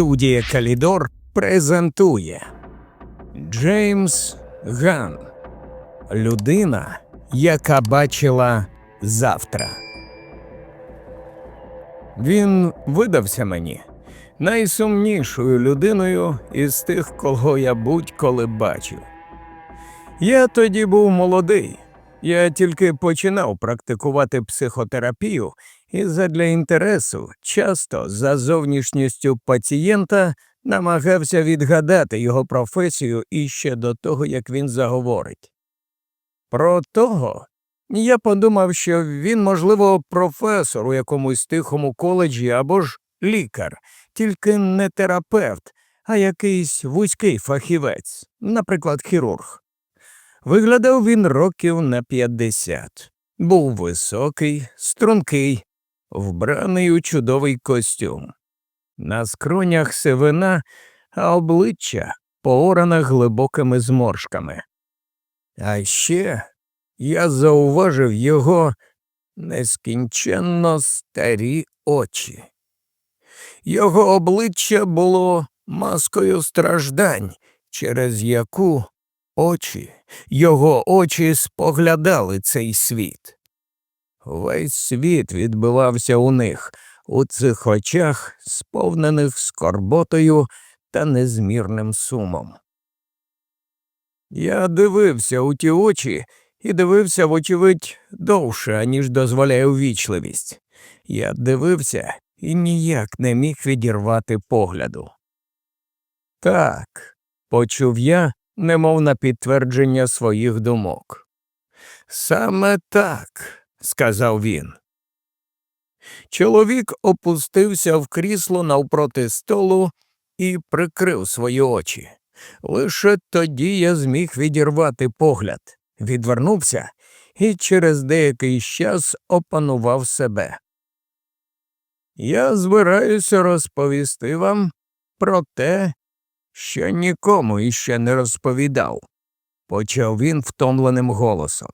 Студія Калідор презентує Джеймс Ган. Людина, яка бачила завтра. Він видався мені найсумнішою людиною із тих, кого я будь-коли бачив. Я тоді був молодий. Я тільки починав практикувати психотерапію і задля інтересу, часто за зовнішністю пацієнта, намагався відгадати його професію іще до того, як він заговорить. Про того я подумав, що він, можливо, професор у якомусь тихому коледжі або ж лікар, тільки не терапевт, а якийсь вузький фахівець, наприклад, хірург. Виглядав він років на 50. Був високий, стрункий, вбраний у чудовий костюм. На скронях сивина, а обличчя пооране глибокими зморшками. А ще я зауважив його нескінченно старі очі. Його обличчя було маскою страждань, через яку очі, його очі споглядали цей світ. Весь світ відбивався у них, у цих очах, сповнених скорботою та незмірним сумом. Я дивився у ті очі і дивився, вочевидь, довше, аніж дозволяє увічливість. Я дивився і ніяк не міг відірвати погляду. Так, почув я, немов на підтвердження своїх думок. Саме так, сказав він. Чоловік опустився в крісло навпроти столу і прикрив свої очі. Лише тоді я зміг відірвати погляд, відвернувся і через деякий час опанував себе. Я збираюся розповісти вам про те, що нікому іще не розповідав, почав він втомленим голосом.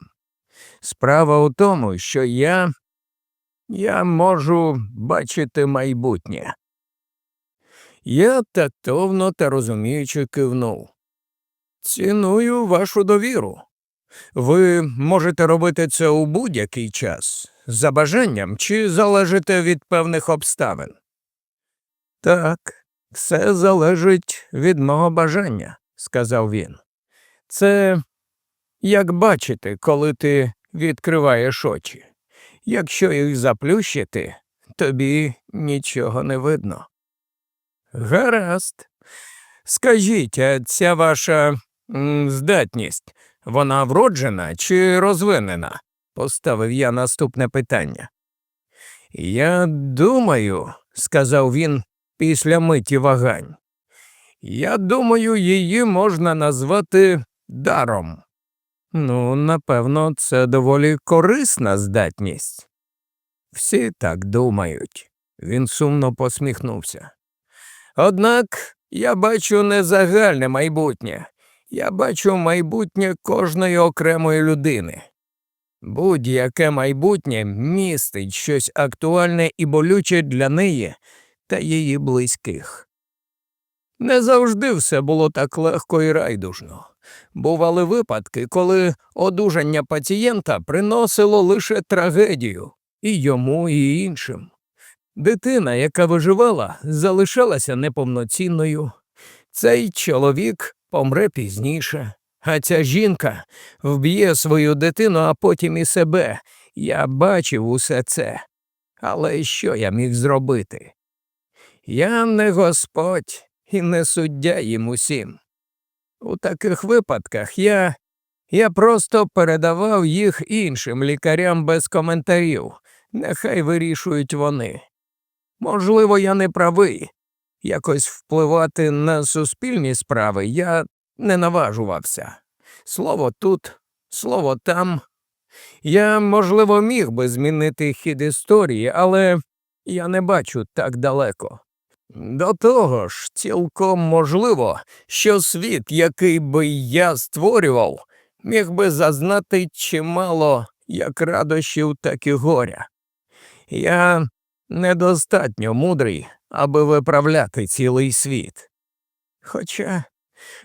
Справа у тому, що я. я можу бачити майбутнє. Я тактовно та розуміючи кивнув. Ціную вашу довіру. Ви можете робити це у будь-який час, за бажанням чи залежите від певних обставин. Так, все залежить від мого бажання, сказав він. Це як бачити, коли ти відкриваєш очі. Якщо їх заплющити, тобі нічого не видно. Гаразд. Скажіть, а ця ваша здатність, вона вроджена чи розвинена? поставив я наступне питання. Я думаю, сказав він після миті вагань. Я думаю, її можна назвати даром. Ну, напевно, це доволі корисна здатність. Всі так думають. Він сумно посміхнувся. Однак я бачу не загальне майбутнє, я бачу майбутнє кожної окремої людини. Будь-яке майбутнє містить щось актуальне і болюче для неї та її близьких. Не завжди все було так легко і райдужно. Бували випадки, коли одужання пацієнта приносило лише трагедію і йому, і іншим. Дитина, яка виживала, залишалася неповноцінною. Цей чоловік помре пізніше, а ця жінка вб'є свою дитину, а потім і себе. Я бачив усе це. Але що я міг зробити? Я не господь і не суддя їм усім. У таких випадках я, я просто передавав їх іншим лікарям без коментарів. Нехай вирішують вони. Можливо, я не правий. Якось впливати на суспільні справи я не наважувався. Слово тут, слово там. Я, можливо, міг би змінити хід історії, але я не бачу так далеко. До того ж, цілком можливо, що світ, який би я створював, міг би зазнати чимало як радощів, так і горя. Я недостатньо мудрий, аби виправляти цілий світ. Хоча,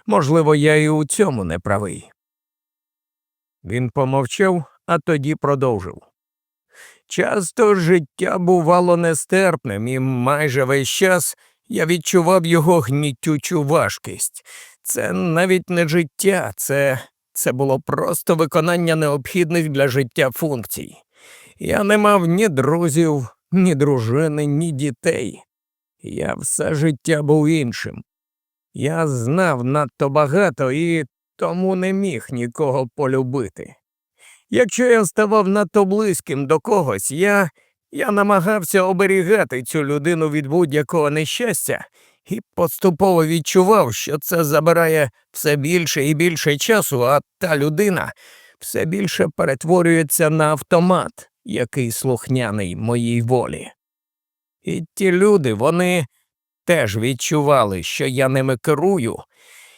можливо, я і у цьому не правий. Він помовчав, а тоді продовжив. Часто життя бувало нестерпним, і майже весь час я відчував його гнітючу важкість. Це навіть не життя, це, це було просто виконання необхідних для життя функцій. Я не мав ні друзів, ні дружини, ні дітей. Я все життя був іншим. Я знав надто багато і тому не міг нікого полюбити. Якщо я ставав надто близьким до когось, я, я намагався оберігати цю людину від будь-якого нещастя і поступово відчував, що це забирає все більше і більше часу, а та людина все більше перетворюється на автомат, який слухняний моїй волі. І ті люди, вони теж відчували, що я ними керую,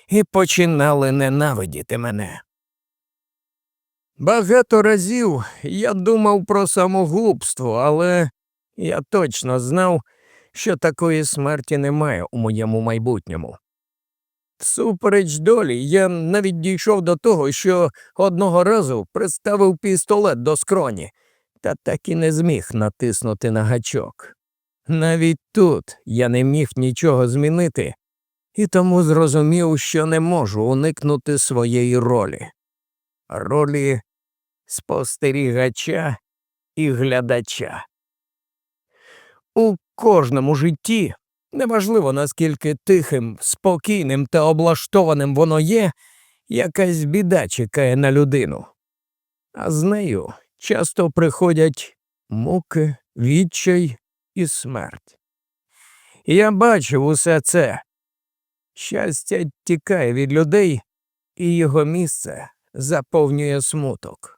і починали ненавидіти мене. Багато разів я думав про самогубство, але я точно знав, що такої смерті немає у моєму майбутньому. Всупереч долі, я навіть дійшов до того, що одного разу приставив пістолет до скроні, та так і не зміг натиснути на гачок. Навіть тут я не міг нічого змінити, і тому зрозумів, що не можу уникнути своєї ролі. Ролі спостерігача і глядача. У кожному житті, неважливо наскільки тихим, спокійним та облаштованим воно є, якась біда чекає на людину, а з нею часто приходять муки, відчай і смерть. Я бачив усе це. Щастя тікає від людей, і його місце заповнює смуток.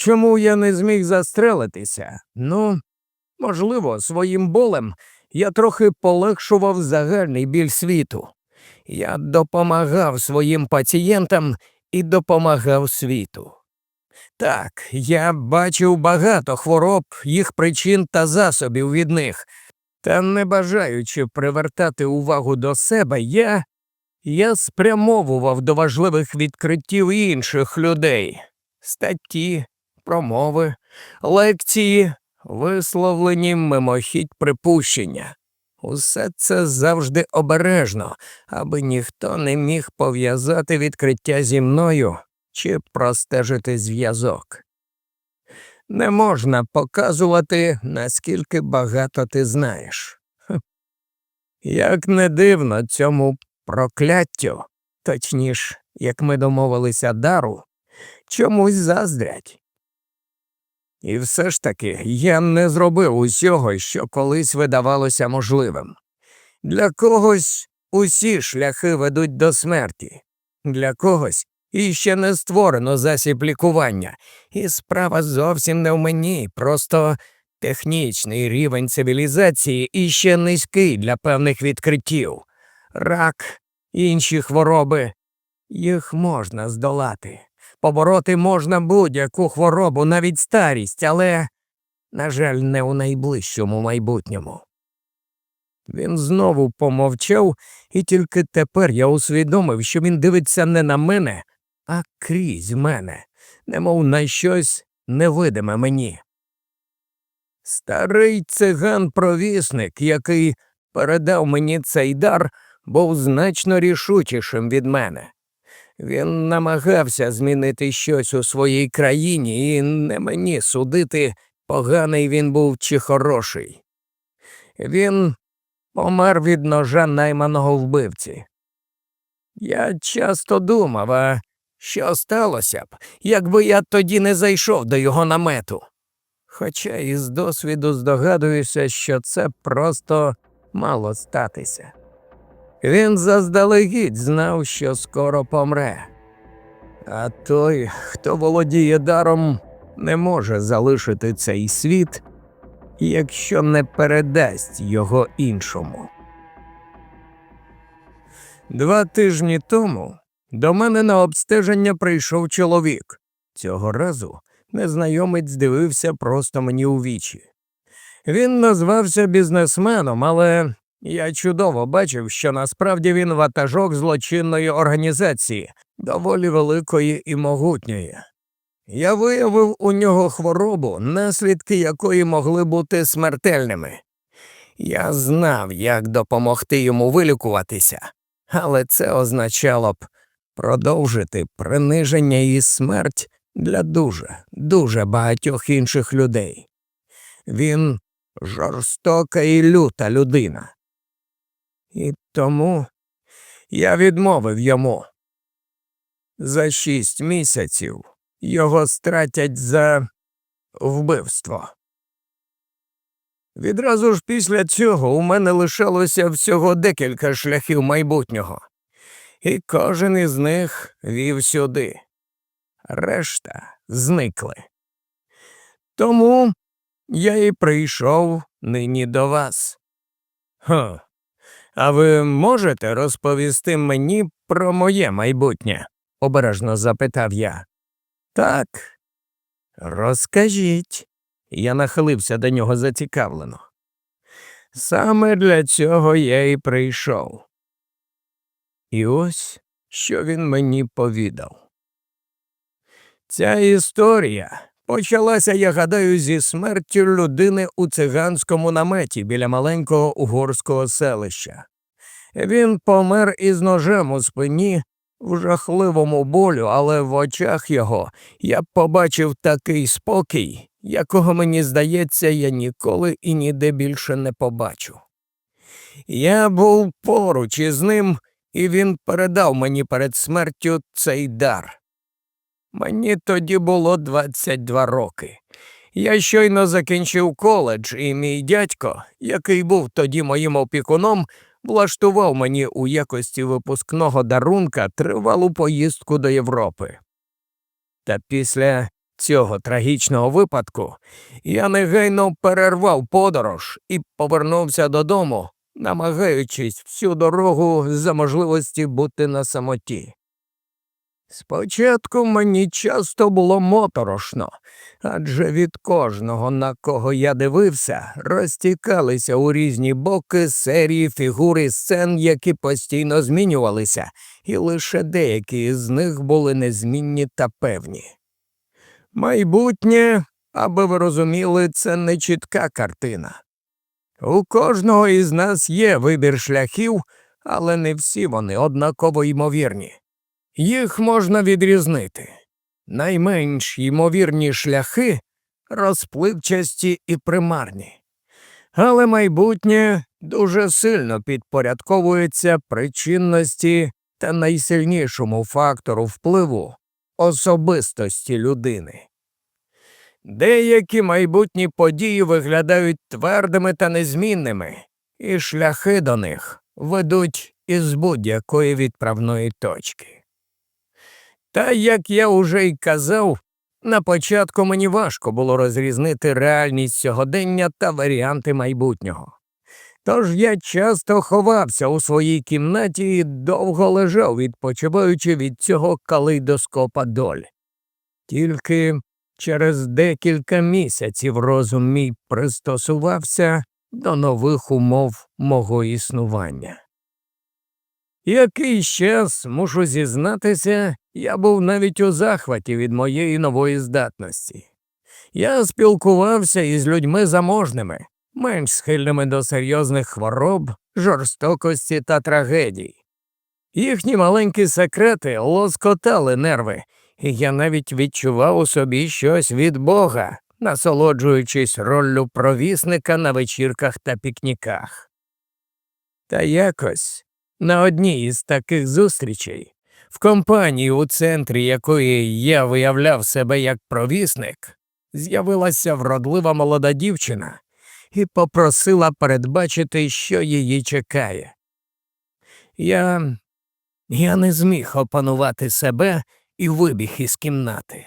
Чому я не зміг застрелитися? Ну, можливо, своїм болем я трохи полегшував загальний біль світу. Я допомагав своїм пацієнтам і допомагав світу. Так, я бачив багато хвороб, їх причин та засобів від них, та не бажаючи привертати увагу до себе, я, я спрямовував до важливих відкриттів інших людей статті, промови, лекції, висловлені мимохідь припущення. Усе це завжди обережно, аби ніхто не міг пов'язати відкриття зі мною чи простежити зв'язок. Не можна показувати, наскільки багато ти знаєш. Як не дивно цьому прокляттю, точніш, як ми домовилися дару, чомусь заздрять. І все ж таки я не зробив усього, що колись видавалося можливим. Для когось усі шляхи ведуть до смерті, для когось іще не створено засіб лікування, і справа зовсім не в мені, просто технічний рівень цивілізації іще низький для певних відкриттів. Рак, інші хвороби, їх можна здолати. Побороти можна будь-яку хворобу, навіть старість, але, на жаль, не у найближчому майбутньому. Він знову помовчав, і тільки тепер я усвідомив, що він дивиться не на мене, а крізь мене, немов на щось невидиме мені. Старий циган провісник, який передав мені цей дар, був значно рішучішим від мене. Він намагався змінити щось у своїй країні, і не мені судити, поганий він був чи хороший. Він помер від ножа найманого вбивці. Я часто думав, а що сталося б, якби я тоді не зайшов до його намету. Хоча із досвіду здогадуюся, що це просто мало статися. Він заздалегідь знав, що скоро помре. А той, хто володіє даром, не може залишити цей світ, якщо не передасть його іншому. Два тижні тому до мене на обстеження прийшов чоловік. Цього разу незнайомець дивився просто мені у вічі. Він назвався бізнесменом, але я чудово бачив, що насправді він ватажок злочинної організації, доволі великої і могутньої. Я виявив у нього хворобу, наслідки якої могли бути смертельними. Я знав, як допомогти йому вилікуватися, але це означало б продовжити приниження і смерть для дуже, дуже багатьох інших людей. Він жорстока і люта людина. І тому я відмовив йому. За шість місяців його стратять за вбивство. Відразу ж після цього у мене лишалося всього декілька шляхів майбутнього, і кожен із них вів сюди. Решта зникли. Тому я і прийшов нині до вас. Хм, а ви можете розповісти мені про моє майбутнє? обережно запитав я. Так. Розкажіть. Я нахилився до нього зацікавлено. Саме для цього я і прийшов. І ось що він мені повідав. Ця історія почалася, я гадаю, зі смертю людини у циганському наметі біля маленького угорського селища. Він помер із ножем у спині в жахливому болю, але в очах його я побачив такий спокій, якого мені здається, я ніколи і ніде більше не побачу. Я був поруч із ним, і він передав мені перед смертю цей дар. Мені тоді було 22 роки. Я щойно закінчив коледж, і мій дядько, який був тоді моїм опікуном, влаштував мені у якості випускного дарунка тривалу поїздку до Європи. Та після цього трагічного випадку я негайно перервав подорож і повернувся додому, намагаючись всю дорогу за можливості бути на самоті. Спочатку мені часто було моторошно, адже від кожного, на кого я дивився, розтікалися у різні боки серії фігури сцен, які постійно змінювалися, і лише деякі з них були незмінні та певні. Майбутнє, аби ви розуміли, це не чітка картина. У кожного із нас є вибір шляхів, але не всі вони однаково ймовірні. Їх можна відрізнити. Найменш ймовірні шляхи розпливчасті і примарні. Але майбутнє дуже сильно підпорядковується причинності та найсильнішому фактору впливу особистості людини. Деякі майбутні події виглядають твердими та незмінними, і шляхи до них ведуть із будь-якої відправної точки. Та, як я уже й казав, на початку мені важко було розрізнити реальність сьогодення та варіанти майбутнього. Тож я часто ховався у своїй кімнаті і довго лежав, відпочиваючи від цього калейдоскопа доль. Тільки через декілька місяців розум мій пристосувався до нових умов мого існування. Якийсь час, мушу зізнатися, я був навіть у захваті від моєї нової здатності. Я спілкувався із людьми заможними, менш схильними до серйозних хвороб, жорстокості та трагедій. Їхні маленькі секрети лоскотали нерви, і я навіть відчував у собі щось від Бога, насолоджуючись роллю провісника на вечірках та пікніках. Та якось на одній із таких зустрічей, в компанії, у центрі якої я виявляв себе як провісник, з'явилася вродлива молода дівчина і попросила передбачити, що її чекає. Я я не зміг опанувати себе і вибіг із кімнати.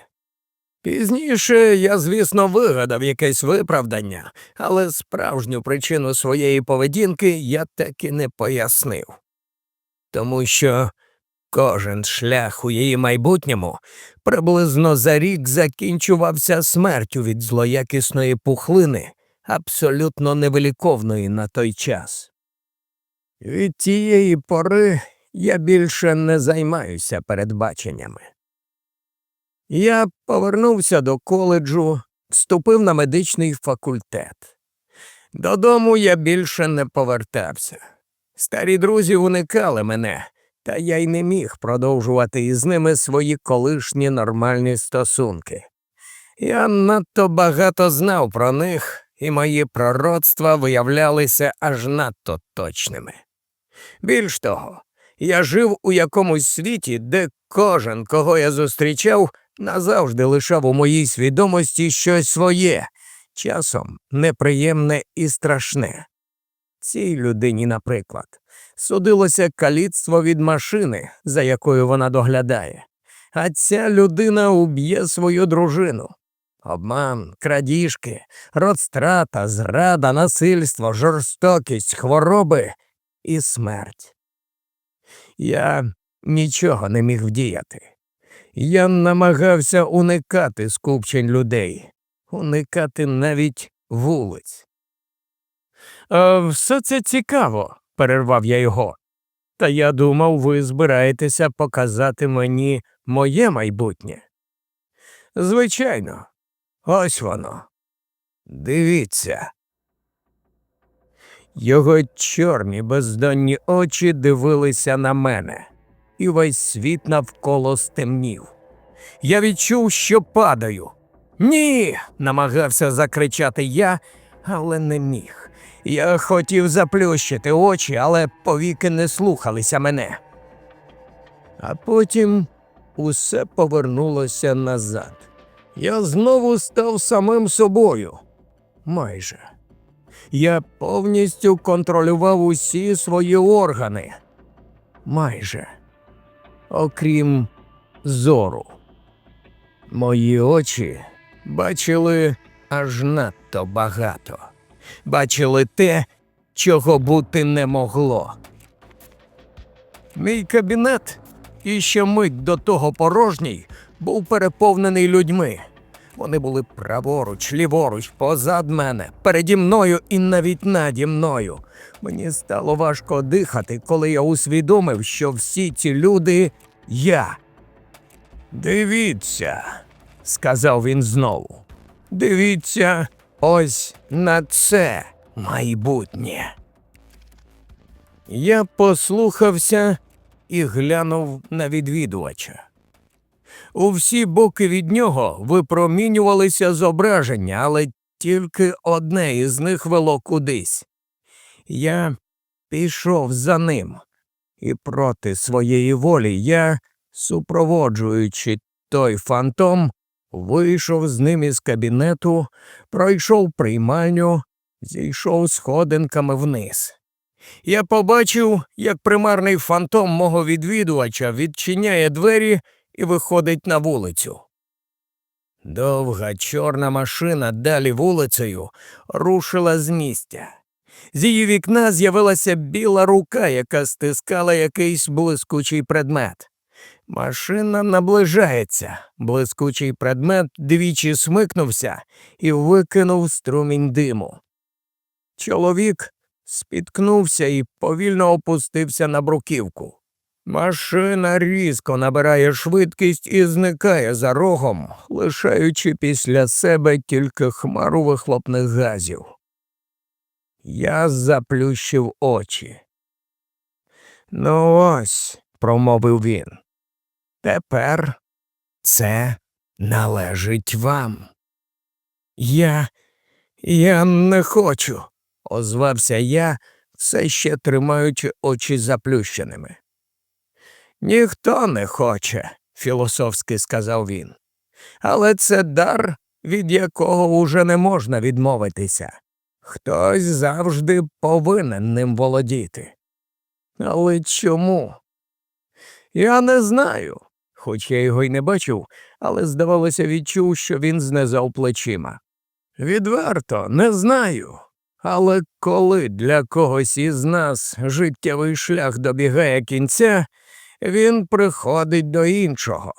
Пізніше я, звісно, вигадав якесь виправдання, але справжню причину своєї поведінки я так і не пояснив тому що кожен шлях у її майбутньому приблизно за рік закінчувався смертю від злоякісної пухлини, абсолютно невиліковної на той час. Від тієї пори я більше не займаюся передбаченнями. Я повернувся до коледжу, вступив на медичний факультет. Додому я більше не повертався. Старі друзі уникали мене, та я й не міг продовжувати із ними свої колишні нормальні стосунки. Я надто багато знав про них, і мої пророцтва виявлялися аж надто точними. Більш того, я жив у якомусь світі, де кожен, кого я зустрічав, назавжди лишав у моїй свідомості щось своє, часом неприємне і страшне. Цій людині, наприклад, судилося каліцтво від машини, за якою вона доглядає, а ця людина уб'є свою дружину. Обман, крадіжки, розтрата, зрада, насильство, жорстокість, хвороби і смерть. Я нічого не міг вдіяти. Я намагався уникати скупчень людей, уникати навіть вулиць. Все це цікаво, перервав я його. Та я думав, ви збираєтеся показати мені моє майбутнє. Звичайно, ось воно. Дивіться. Його чорні бездонні очі дивилися на мене, і весь світ навколо стемнів. Я відчув, що падаю. Ні. намагався закричати я, але не міг. Я хотів заплющити очі, але повіки не слухалися мене. А потім усе повернулося назад. Я знову став самим собою. Майже. Я повністю контролював усі свої органи. Майже. Окрім зору. Мої очі бачили аж надто багато. Бачили те, чого бути не могло. Мій кабінет, і ще мить до того порожній, був переповнений людьми. Вони були праворуч, ліворуч, позад мене, переді мною і навіть наді мною. Мені стало важко дихати, коли я усвідомив, що всі ці люди я. Дивіться, сказав він знову. Дивіться ось на це майбутнє. Я послухався і глянув на відвідувача. У всі боки від нього випромінювалися зображення, але тільки одне із них вело кудись. Я пішов за ним, і проти своєї волі я, супроводжуючи той фантом, вийшов з ним із кабінету, пройшов приймальню, зійшов сходинками вниз. Я побачив, як примарний фантом мого відвідувача відчиняє двері і виходить на вулицю. Довга чорна машина далі вулицею рушила з місця. З її вікна з'явилася біла рука, яка стискала якийсь блискучий предмет. Машина наближається. Блискучий предмет двічі смикнувся і викинув струмінь диму. Чоловік спіткнувся і повільно опустився на бруківку. Машина різко набирає швидкість і зникає за рогом, лишаючи після себе тільки хмару вихлопних газів. Я заплющив очі. Ну ось, промовив він. Тепер це належить вам. Я. Я не хочу, озвався я, все ще тримаючи очі заплющеними. Ніхто не хоче, філософськи сказав він. Але це дар, від якого уже не можна відмовитися. Хтось завжди повинен ним володіти. Але чому? Я не знаю. Хоч я його й не бачив, але, здавалося, відчув, що він знизав плечима. Відверто не знаю. Але коли для когось із нас життєвий шлях добігає кінця, він приходить до іншого.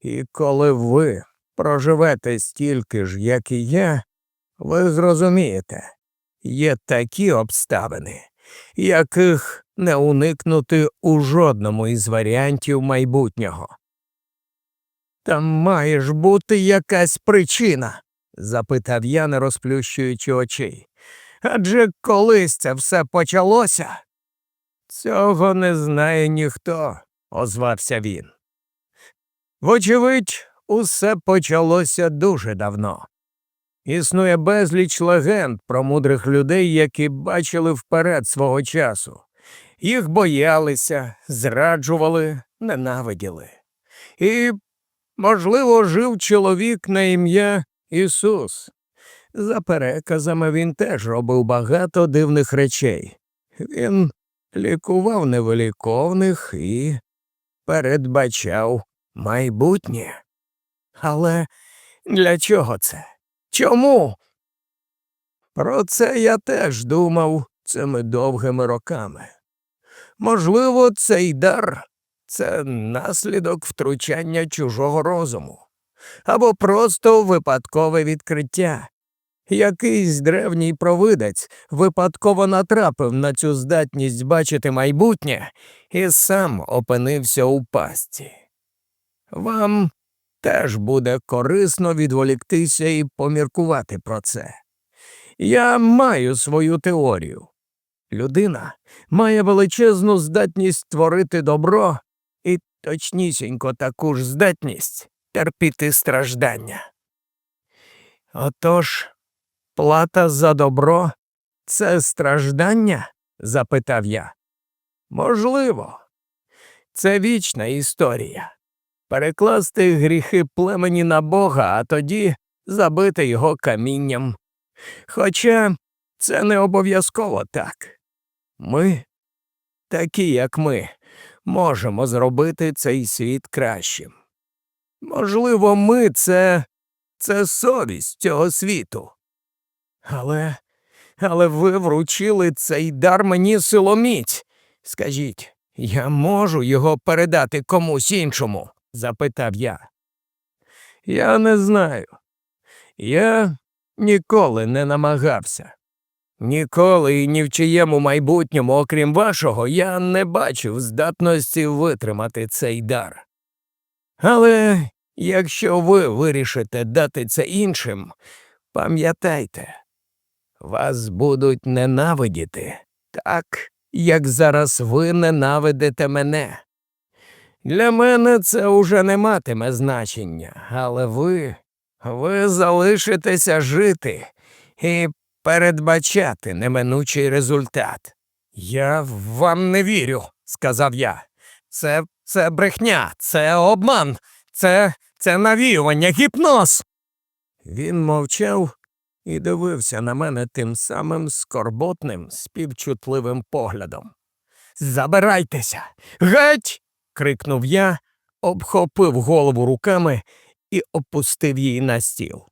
І коли ви проживете стільки ж, як і я, Ви зрозумієте, є такі обставини, яких не уникнути у жодному із варіантів майбутнього. Там має ж бути якась причина, запитав я, не розплющуючи очей. Адже колись це все почалося. Цього не знає ніхто, озвався він. Вочевидь, усе почалося дуже давно. Існує безліч легенд про мудрих людей, які бачили вперед свого часу. Їх боялися, зраджували, ненавиділи. І, можливо, жив чоловік на ім'я Ісус. За переказами він теж робив багато дивних речей. Він лікував невиліковних і передбачав майбутнє. Але для чого це? Чому? Про це я теж думав цими довгими роками. Можливо, цей дар це наслідок втручання чужого розуму, або просто випадкове відкриття. Якийсь древній провидець випадково натрапив на цю здатність бачити майбутнє і сам опинився у пастці. Вам теж буде корисно відволіктися і поміркувати про це. Я маю свою теорію. Людина має величезну здатність творити добро точнісінько таку ж здатність терпіти страждання. Отож, плата за добро це страждання? запитав я. Можливо, це вічна історія перекласти гріхи племені на Бога, а тоді забити його камінням. Хоча це не обов'язково так. Ми, такі як ми, можемо зробити цей світ кращим. Можливо, ми це, це совість цього світу. Але, але ви вручили цей дар мені силоміць. Скажіть, я можу його передати комусь іншому? запитав я. Я не знаю. Я ніколи не намагався. Ніколи і ні в чиєму майбутньому, окрім вашого, я не бачив здатності витримати цей дар. Але якщо ви вирішите дати це іншим, пам'ятайте, вас будуть ненавидіти так, як зараз ви ненавидите мене. Для мене це уже не матиме значення, але ви, ви залишитеся жити і передбачати неминучий результат. Я вам не вірю, сказав я. Це це брехня, це обман, це це навіювання, гіпноз. Він мовчав і дивився на мене тим самим скорботним, співчутливим поглядом. Забирайтеся, геть крикнув я, обхопив голову руками і опустив її на стіл.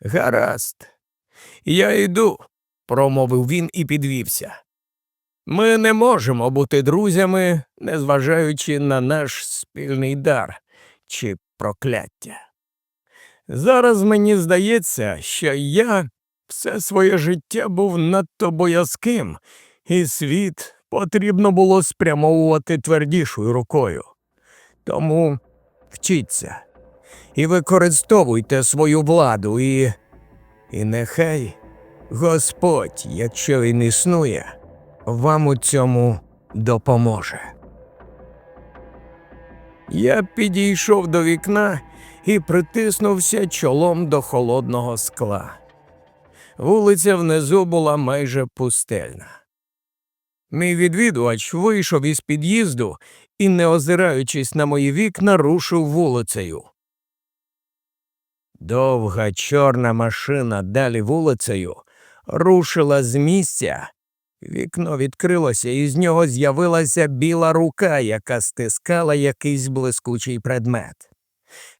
Гаразд, я йду, промовив він і підвівся. Ми не можемо бути друзями, незважаючи на наш спільний дар чи прокляття. Зараз мені здається, що я все своє життя був надто боязким, і світ потрібно було спрямовувати твердішою рукою. Тому вчіться і використовуйте свою владу, і, і нехай Господь, якщо він існує, вам у цьому допоможе. Я підійшов до вікна і притиснувся чолом до холодного скла. Вулиця внизу була майже пустельна. Мій відвідувач вийшов із під'їзду і, не озираючись на мої вікна, рушив вулицею. Довга чорна машина далі вулицею рушила з місця. Вікно відкрилося, і з нього з'явилася біла рука, яка стискала якийсь блискучий предмет.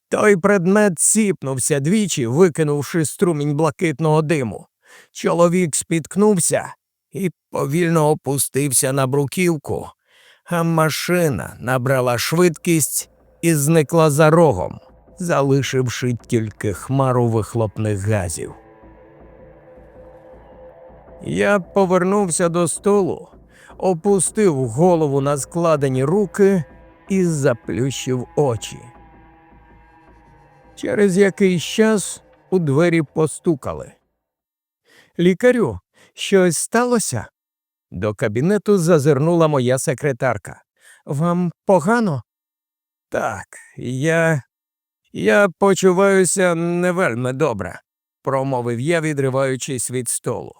Той предмет сіпнувся двічі, викинувши струмінь блакитного диму. Чоловік спіткнувся і повільно опустився на бруківку, а машина набрала швидкість і зникла за рогом, залишивши тільки хмару вихлопних газів. Я повернувся до столу, опустив голову на складені руки і заплющив очі. Через якийсь час у двері постукали. Лікарю, щось сталося? До кабінету зазирнула моя секретарка. Вам погано? Так, я. Я почуваюся не вельми добре, промовив я, відриваючись від столу.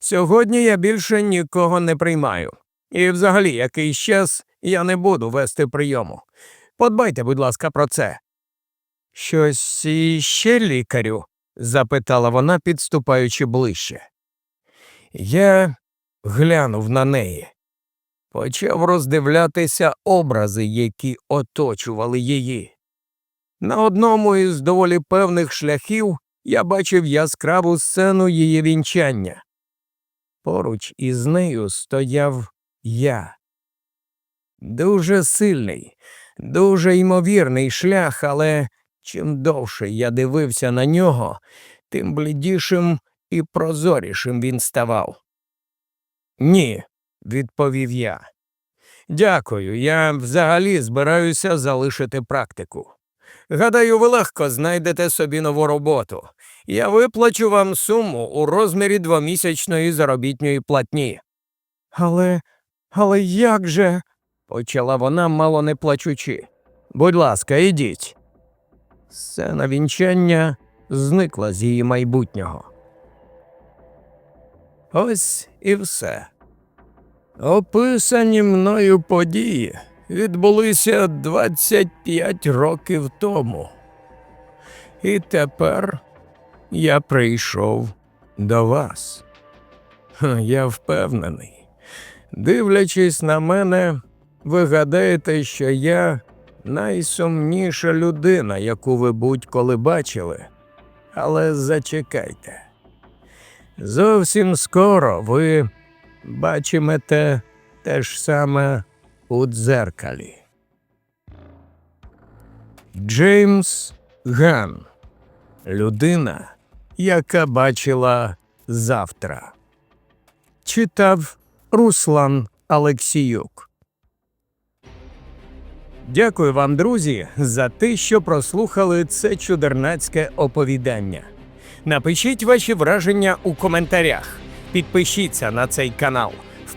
Сьогодні я більше нікого не приймаю. І взагалі якийсь час я не буду вести прийому. Подбайте, будь ласка, про це. Щось іще лікарю? запитала вона, підступаючи ближче. Я глянув на неї, почав роздивлятися образи, які оточували її. На одному із доволі певних шляхів я бачив яскраву сцену її вінчання. Поруч із нею стояв я. Дуже сильний, дуже ймовірний шлях, але чим довше я дивився на нього, тим блідішим і прозорішим він ставав. Ні, відповів я. Дякую, я взагалі збираюся залишити практику. Гадаю, ви легко знайдете собі нову роботу. Я виплачу вам суму у розмірі двомісячної заробітної платні. Але, але як же? почала вона, мало не плачучи. Будь ласка, ідіть. Сцена вінчання зникла з її майбутнього. Ось і все. Описані мною події відбулися 25 років тому. І тепер я прийшов до вас. Я впевнений. Дивлячись на мене, ви гадаєте, що я найсумніша людина, яку ви будь-коли бачили. Але зачекайте. Зовсім скоро ви бачимете те ж саме у дзеркалі. Джеймс Ган. Людина, яка бачила завтра. Читав Руслан Алексіюк. Дякую вам, друзі, за те, що прослухали це чудернацьке оповідання. Напишіть ваші враження у коментарях. Підпишіться на цей канал,